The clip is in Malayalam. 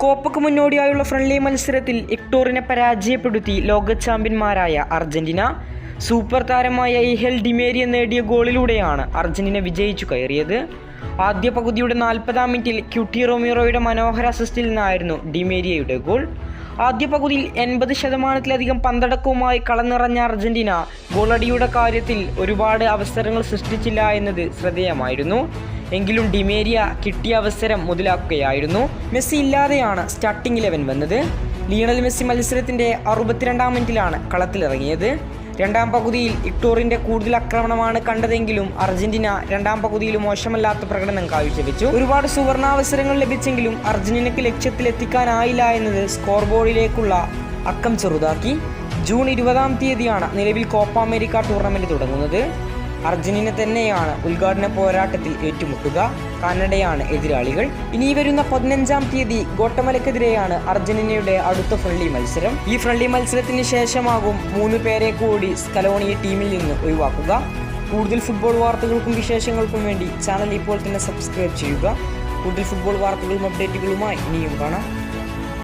കോപ്പയ്ക്ക് മുന്നോടിയായുള്ള ഫ്രണ്ട്ലി മത്സരത്തിൽ ഇക്ടോറിനെ പരാജയപ്പെടുത്തി ലോക ചാമ്പ്യന്മാരായ അർജന്റീന. സൂപ്പർ താരമായ ഇഹൽ ഡിമേരിയ നേടിയ ഗോളിലൂടെയാണ് അർജന്റീന വിജയിച്ചു കയറിയത്. ആദ്യ പകുതിയുടെ നാൽപ്പതാം മിനിറ്റിൽ ക്യൂട്ടി റൊമീറോയുടെ മനോഹര അസിസ്റ്റിൽ നിന്നായിരുന്നു ഡിമേരിയയുടെ ഗോൾ ആദ്യ പകുതിയിൽ എൺപത് ശതമാനത്തിലധികം പന്തടക്കവുമായി കളനിറഞ്ഞ അർജന്റീന ഗോളടിയുടെ കാര്യത്തിൽ ഒരുപാട് അവസരങ്ങൾ സൃഷ്ടിച്ചില്ല എന്നത് ശ്രദ്ധേയമായിരുന്നു. എങ്കിലും ഡിമേരിയ കിട്ടിയ അവസരം മുതലാക്കുകയായിരുന്നു. മെസ്സി ഇല്ലാതെയാണ് സ്റ്റാർട്ടിംഗ് ഇലവൻ വന്നത്. ലിയണൽ മെസ്സി മത്സരത്തിന്റെ അറുപത്തിരണ്ടാം മിനിറ്റിലാണ് കളത്തിലിറങ്ങിയത് രണ്ടാം പകുതിയിൽ ഇക്ടോറിന്റെ കൂടുതൽ ആക്രമണമാണ് കണ്ടതെങ്കിലും അർജന്റീന രണ്ടാം പകുതിയിൽ മോശമല്ലാത്ത പ്രകടനം കാഴ്ചവെച്ചു. ഒരുപാട് സുവർണാവസരങ്ങൾ ലഭിച്ചെങ്കിലും അർജന്റീനയ്ക്ക് ലക്ഷ്യത്തിലെത്തിക്കാനായില്ല എന്നത് സ്കോർ ബോർഡിലേക്കുള്ള അക്കം ചെറുതാക്കി. ജൂൺ ഇരുപതാം തീയതിയാണ് നിലവിൽ കോപ്പ അമേരിക്ക ടൂർണമെന്റ് തുടങ്ങുന്നത്. അർജന്റീന തന്നെയാണ് ഉദ്ഘാടന പോരാട്ടത്തിൽ ഏറ്റുമുട്ടുക. കാനഡയാണ് എതിരാളികൾ. ഇനി വരുന്ന പതിനഞ്ചാം തീയതി ഗോട്ടമലക്കെതിരെയാണ് അർജന്റീനയുടെ അടുത്ത ഫ്രണ്ട്ലി മത്സരം. ഈ ഫ്രണ്ട്ലി മത്സരത്തിന് ശേഷമാകും മൂന്ന് പേരെ കൂടി സ്കലോണി ടീമിൽ നിന്ന് ഒഴിവാക്കുക. കൂടുതൽ ഫുട്ബോൾ വാർത്തകൾക്കും വിശേഷങ്ങൾക്കും വേണ്ടി ചാനൽ ഇപ്പോൾ തന്നെ സബ്സ്ക്രൈബ് ചെയ്യുക. കൂടുതൽ ഫുട്ബോൾ വാർത്തകളും അപ്ഡേറ്റുകളുമായി ഇനിയും കാണാം.